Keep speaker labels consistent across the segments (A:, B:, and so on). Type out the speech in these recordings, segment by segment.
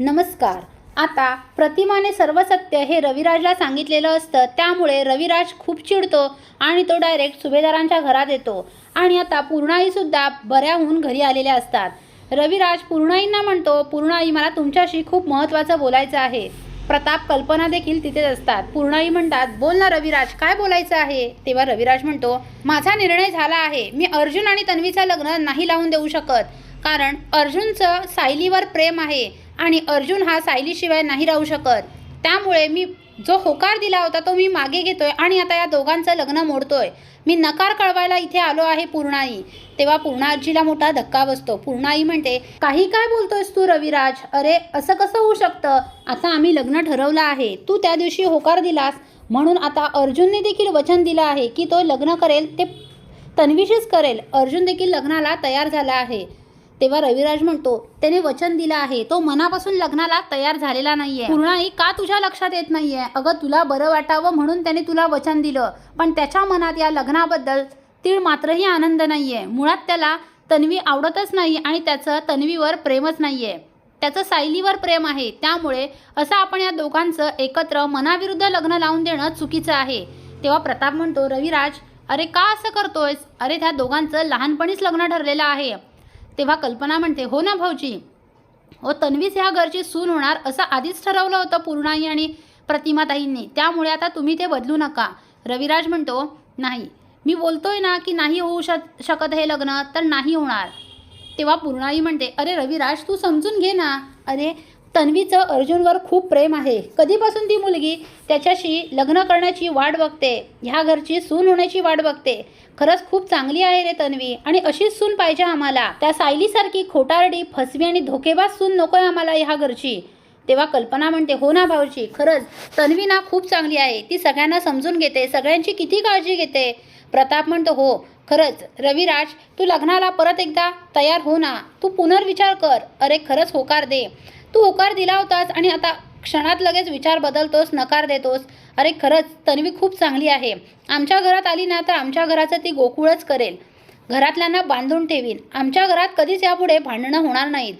A: नमस्कार. आता प्रतिमाने सर्व सत्य हे रविराजला सांगितलेलं असतं. त्यामुळे रविराज खूप चिडतो आणि तो डायरेक्ट सुभेदारांच्या घरात येतो. आणि आता पूर्णाईसुद्धा बऱ्याहून घरी आलेल्या असतात. रविराज पूर्णाईंना म्हणतो पूर्णाई मला तुमच्याशी खूप महत्त्वाचं बोलायचं आहे. प्रताप कल्पना देखील तिथेच असतात. पूर्णाई म्हणतात बोल ना रविराज काय बोलायचं आहे? तेव्हा रविराज म्हणतो माझा निर्णय झाला आहे. मी अर्जुन आणि तन्वीचं लग्न नाही लावून देऊ शकत. कारण अर्जुनचं सायलीवर प्रेम आहे. आणि अर्जुन हा सायलीशिवाय नाही राहू शकत. त्यामुळे मी जो होकार दिला होता तो मी मागे घेतोय आणि आता या दोघांचं लग्न मोडतोय. मी नकार कळवायला इथे आलो आहे पूर्णाई. तेव्हा पूर्णाजीला मोठा धक्का बसतो. पूर्णाई म्हणते काही काय बोलतोयस तू रविराज? अरे असं कसं होऊ शकतं? आता आम्ही लग्न ठरवलं आहे. तू त्या दिवशी होकार दिलास. म्हणून आता अर्जुनने देखील वचन दिलं आहे की तो लग्न करेल ते तन्वीशीच करेल. अर्जुन देखील लग्नाला तयार झाला आहे. तेव्हा रविराज म्हणतो त्याने वचन दिलं आहे. तो मनापासून लग्नाला तयार झालेला नाहीये. पूर्णाई का तुझ्या लक्षात येत नाहीये? अगं तुला बरं वाटावं म्हणून त्याने तुला वचन दिलं. पण त्याच्या मनात या लग्नाबद्दल तीळ मात्रही आनंद नाहीये. मुळात त्याला तन्वी आवडतच नाही आणि त्याचं तन्वीवर प्रेमच नाहीये. त्याचं सायलीवर प्रेम आहे. त्यामुळे असं आपण या दोघांचं एकत्र मनाविरुद्ध लग्न लावून देणं चुकीचं आहे. तेव्हा प्रताप म्हणतो रविराज अरे का असं करतोयस? अरे त्या दोघांचं लहानपणीच लग्न ठरलेलं आहे. तेव्हा कल्पना म्हणते हो ना भाऊजी. हो तन्वीच ह्या घरची सून होणार असं आधीच ठरवलं होतं पूर्णाई आणि प्रतिमाताईंनी. त्यामुळे आता तुम्ही ते बदलू नका. रविराज म्हणतो नाही. मी बोलतोय ना की नाही होऊ शक शकत हे लग्न तर नाही होणार. तेव्हा पूर्णाई म्हणते अरे रविराज तू समजून घे ना. अरे तन्वीचं अर्जुनवर खूप प्रेम आहे. कधीपासून ती मुलगी त्याच्याशी लग्न करण्याची वाट बघते? ह्या घरची सून होण्याची वाट बघते. खरंच खूप चांगली आहे रे तन्वी. आणि अशीच सून पाहिजे आम्हाला. त्या सायलीसारखी खोटारडी फसवी आणि धोकेबाज सून नकोय आम्हाला ह्या घरची. तेव्हा कल्पना म्हणते हो ना भाऊजी खरंच तन्वी ना खूप चांगली आहे. ती सगळ्यांना समजून घेते सगळ्यांची किती काळजी घेते. प्रताप म्हणतो हो खरंच. रविराज तू लग्नाला परत एकदा तयार हो ना. तू पुनर्विचार कर. अरे खरंच होकार दे. तू होकार दिला होतास आणि आता क्षणात लगेच विचार बदलतोस नकार देतोस. अरे खरंच तन्वी खूप चांगली आहे. आमच्या घरात आली ना तर आमच्या घराचं ती गोकुळच करेल. घरातल्यांना बांधून ठेवीन. आमच्या घरात कधीच यापुढे भांडणं होणार नाहीत.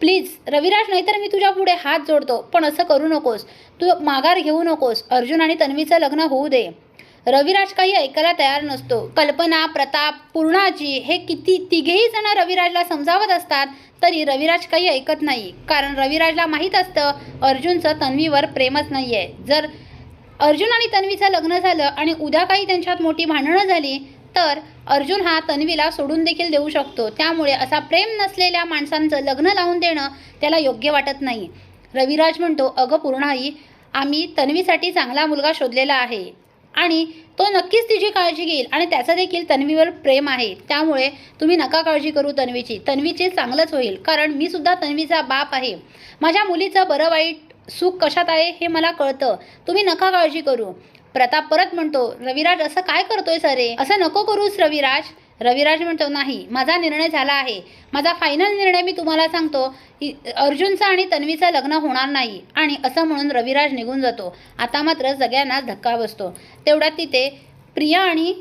A: प्लीज रविराज नाहीतर मी तुझ्या पुढे हात जोडतो. पण असं करू नकोस. तू माघार घेऊ नकोस. अर्जुन आणि तन्वीचं लग्न होऊ दे. रविराज काही ऐकायला तयार नसतो. कल्पना प्रताप पूर्णाजी हे किती तिघेही जण रविराजला समजावत असतात तरी रविराज काही ऐकत नाही. कारण रविराजला माहीत असतं अर्जुनचं तन्वीवर प्रेमच नाही आहे जर अर्जुन आणि तन्वीचं लग्न झालं आणि उद्या काही त्यांच्यात मोठी भांडणं झाली तर अर्जुन हा तन्वीला सोडून देखील देऊ शकतो. त्यामुळे असा प्रेम नसलेल्या माणसांचं लग्न लावून देणं त्याला योग्य वाटत नाही. रविराज म्हणतो अगं पूर्णाई आम्ही तन्वीसाठी चांगला मुलगा शोधलेला आहे. आणि तो नक्कीच तिची काळजी घेईल आणि त्याचं देखील तन्वीवर प्रेम आहे. त्यामुळे तुम्ही नका काळजी करू तन्वीची. तन्वीचे चांगलंच होईल. कारण मी सुद्धा तन्वीचा बाप आहे. माझ्या मुलीचं बरं वाईट सुख कशात आहे हे मला कळतं. तुम्ही नका काळजी करू. प्रताप परत म्हणतो रविराज असं काय करतोय सरे असं नको करूस रविराज. रविराज म्हणतो नाही माझा निर्णय झाला आहे. माझा फायनल निर्णय मी तुम्हाला सांगतो. की अर्जुनचं आणि तन्वीचं लग्न होणार नाही आणि असं म्हणून रविराज निघून जातो. आता मात्र सगळ्यांनाच धक्का बसतो. तेवढ्यात तिथे प्रिया आणि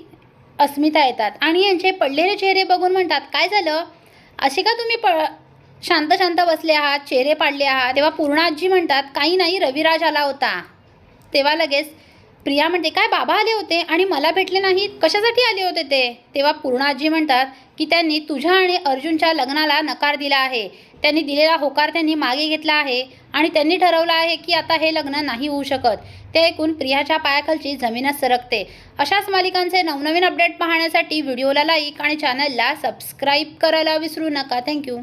A: अस्मिता येतात आणि यांचे पडलेले चेहरे बघून म्हणतात काय झालं? असे का तुम्ही प शांत शांत बसले आहात चेहरे पाडले आहात? तेव्हा पूर्णाजी म्हणतात काही नाही रविराज आला होता. तेव्हा लगेच प्रिया म्हणते काय बाबा आले होते आणि मला भेटले नाहीत? कशासाठी आले होते ते? तेव्हा पूर्णाजी म्हणतात की त्यांनी तुझ्या आणि अर्जुनच्या लग्नाला नकार दिला आहे. त्यांनी दिलेला होकार त्यांनी मागे घेतला आहे आणि त्यांनी ठरवलं आहे की आता हे लग्न नाही होऊ शकत. ते ऐकून प्रियाच्या पायाखालची जमीनच सरकते. अशाच मालिकांचे नवनवीन अपडेट पाहण्यासाठी व्हिडिओला लाईक आणि चॅनलला सबस्क्राईब करायला विसरू नका. थँक्यू